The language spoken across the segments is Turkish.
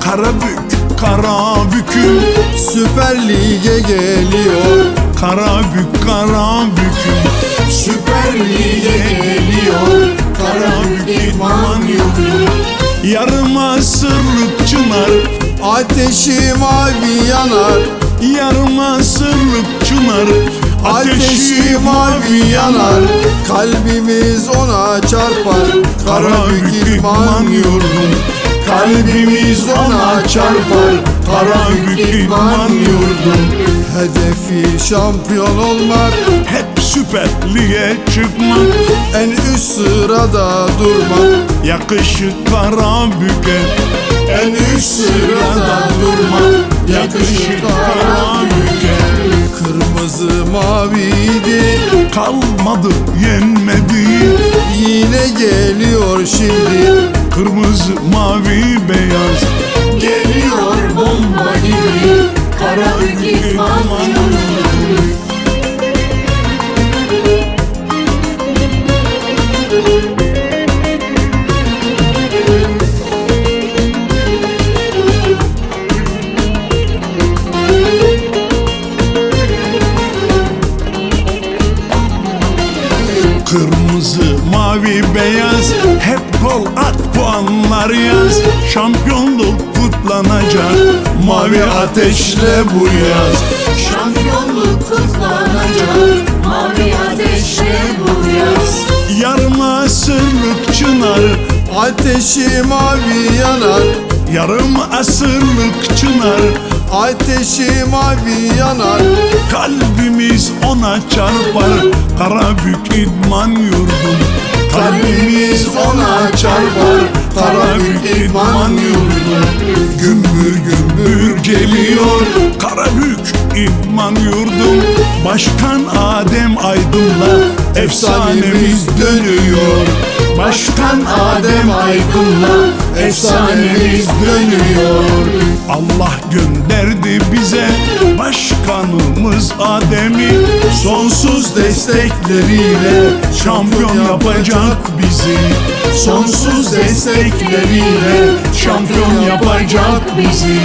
Karabük, Karabük'üm Süper Lig'e geliyor. Karabük, Karabük'üm Süper Lig'e geliyor. Karabük İdman Yurdu. Yarım asırlık çınar Ateşi mavi yanar. Yarım asırlık çınar Ateşi mavi yanar. Kalbimiz ona çarpar. Karabük İdman Yurdum Kalbimiz ona çarpar Karabük İdman Yurdum Hedefi şampiyon olmak Hep Süper Lig'e çıkmak. En üst sırada durmak. Yakışır Karabük'e En üst sırada durmak. Yakışır Karabük'e Kırmızı maviydi. Kalmadı yenmedi. Yine geliyor şimdi Kırmızı mavi beyaz. Geliyor bomba gibi. Karabük İdman Kırmızı, mavi, beyaz. Hep gol at puanlar yaz. Şampiyonluk kutlanacak. Mavi ateşle bu yaz. Şampiyonluk kutlanacak. Mavi ateşle bu yaz. Yarım asırlık çınar. Ateşi mavi yanar. Yarım asırlık çınar Ateşi mavi yanar. Kalbimiz ona çarpar. Karabük İdman Yurdum. Kalbimiz ona çarpar. Karabük İdman Yurdum. Gümbür gümbür geliyor. Karabük İdman Yurdum. Başkan Adem Aydın'la Efsanemiz dönüyor Başkan Adem Aydın'la Efsanemiz dönüyor. Allah gönderdi bize Başkanımız Adem'i. Sonsuz destekleriyle Şampiyon yapacak bizi. Sonsuz destekleriyle Şampiyon yapacak bizi.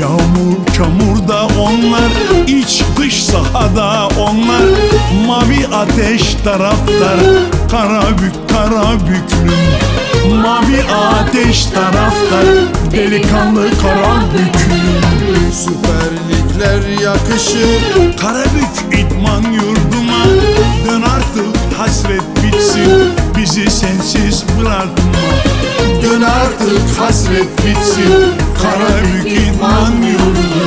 Yağmur çamurda onlar iç dış sahada onlar. Mavi ateş taraftar Karabük Karabüklüm Mavi ateş taraftar Delikanlı Karabüklüm Süper Ligler yakışır Karabük idman yurduma. Dön artık hasret bitsin Bizi sensiz bırakma. Dön artık hasret bitsin Karabük idman yurdum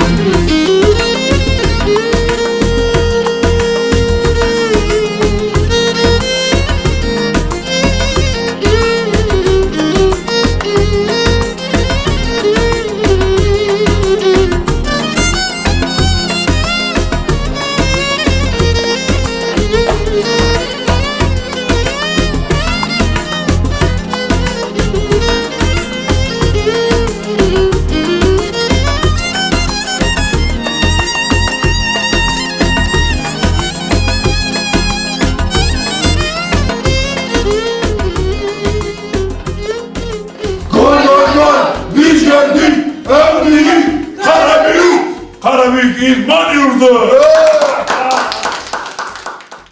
idman yurdu